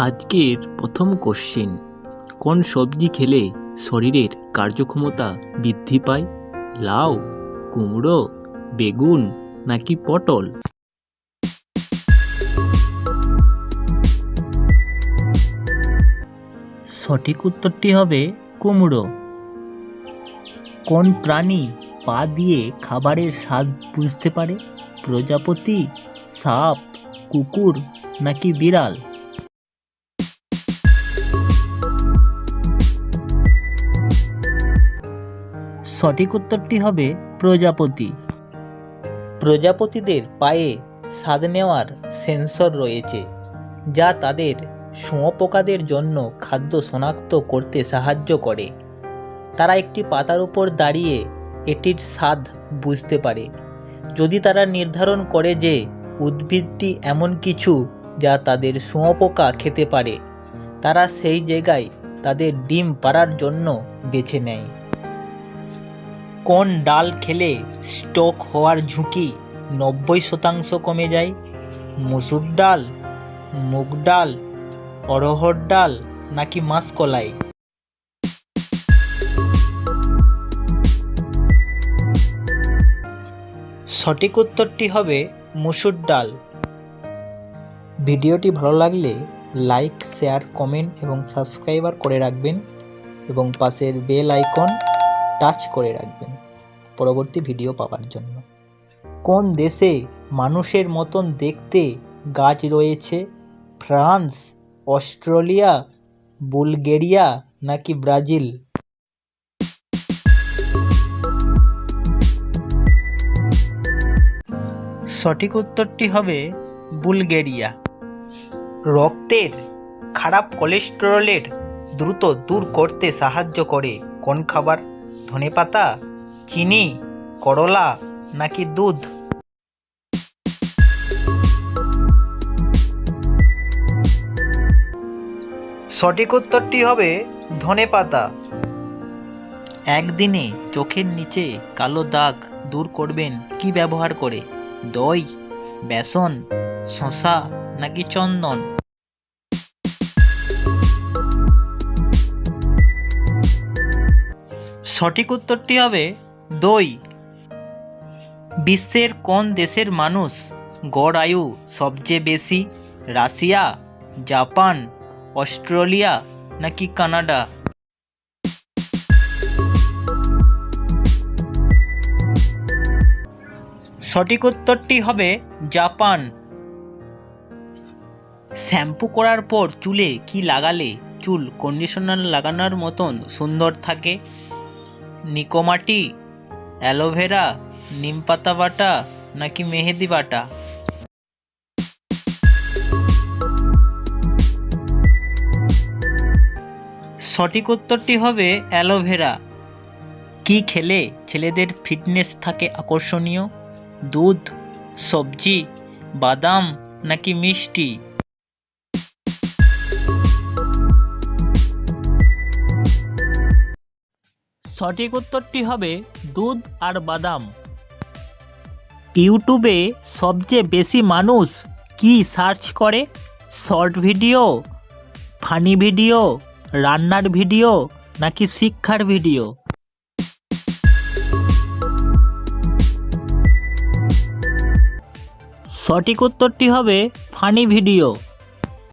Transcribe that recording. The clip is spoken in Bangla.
আজকের প্রথম কোশ্চেন কোন সবজি খেলে শরীরের কার্যক্ষমতা বৃদ্ধি পায়? লাউ, কুমড়ো, বেগুন নাকি পটল? সঠিক উত্তরটি হবে কুমড়ো। কোন প্রাণী পা দিয়ে খাবারের স্বাদ বুঝতে পারে? প্রজাপতি, সাপ, কুকুর নাকি বিড়াল? সঠিক উত্তরটি হবে প্রজাপতি। প্রজাপতিদের পায়ে স্বাদ নেওয়ার সেন্সর রয়েছে, যা তাদের শুঁয়োপোকাদের জন্য খাদ্য শনাক্ত করতে সাহায্য করে। তারা একটি পাতার উপর দাঁড়িয়ে এটির স্বাদ বুঝতে পারে। যদি তারা নির্ধারণ করে যে উদ্ভিদটি এমন কিছু যা তাদের শুঁয়োপোকা খেতে পারে, তারা সেই জায়গায় তাদের ডিম পাড়ার জন্য বেছে নেয়। কোন ডাল খেলে স্ট্রোক হওয়ার ঝুঁকি নব্বই শতাংশ কমে যায়? মুসুর ডাল, মুগ ডাল অরহর ডাল নাকি মাসকলাই? সঠিক উত্তরটি হবে মুসুর ডাল। ভিডিওটি ভালো লাগলে লাইক, শেয়ার, কমেন্ট এবং সাবস্ক্রাইবার করে রাখবেন এবং পাশের বেল আইকন টাচ করে রাখবেন। পরবর্তী ভিডিও পাওয়ার জন্য। কোন দেশে মানুষের মতন দেখতে গাছ রয়েছে? ফ্রান্স, অস্ট্রেলিয়া, বুলগেরিয়া নাকি ব্রাজিল? সঠিক উত্তরটি হবে বুলগেরিয়া। রক্তের খারাপ কোলেস্টেরলের দ্রুত দূর করতে সাহায্য করে কোন খাবার? ধনেপাতা চিনি, করলা নাকি দুধ? সঠিক উত্তরটি হবে ধনেপাতা একদিনে চোখের নিচে কালো দাগ দূর করবেন কি ব্যবহার করে? দই, বেসন শশা নাকি চন্দন? সঠিক উত্তরটি হবে দই। বিশ্বের কোন দেশের মানুষ গড় আয়ু সবচেয়ে বেশি? রাশিয়া, জাপান, অস্ট্রেলিয়া নাকি কানাডা? সঠিক উত্তরটি হবে জাপান। শ্যাম্পু করার পর চুলে কি লাগালে চুল কন্ডিশনার লাগানোর মতন সুন্দর থাকে? নিকোমাটি অ্যালোভেরা, নিম পাতা বাটা নাকি মেহেদি বাটা? সঠিক উত্তরটি হবে অ্যালোভেরা। কি খেলে ছেলেদের ফিটনেস থাকে আকর্ষণীয়? দুধ, সবজি, বাদাম নাকি মিষ্টি? সঠিক উত্তরটি হবে দুধ আর বাদাম। ইউটিউবে সবচেয়ে বেশি মানুষ কি সার্চ করে? শর্ট ভিডিও, ফানি ভিডিও, রান্নার ভিডিও নাকি শিক্ষার ভিডিও? সঠিক উত্তরটি হবে ফানি ভিডিও।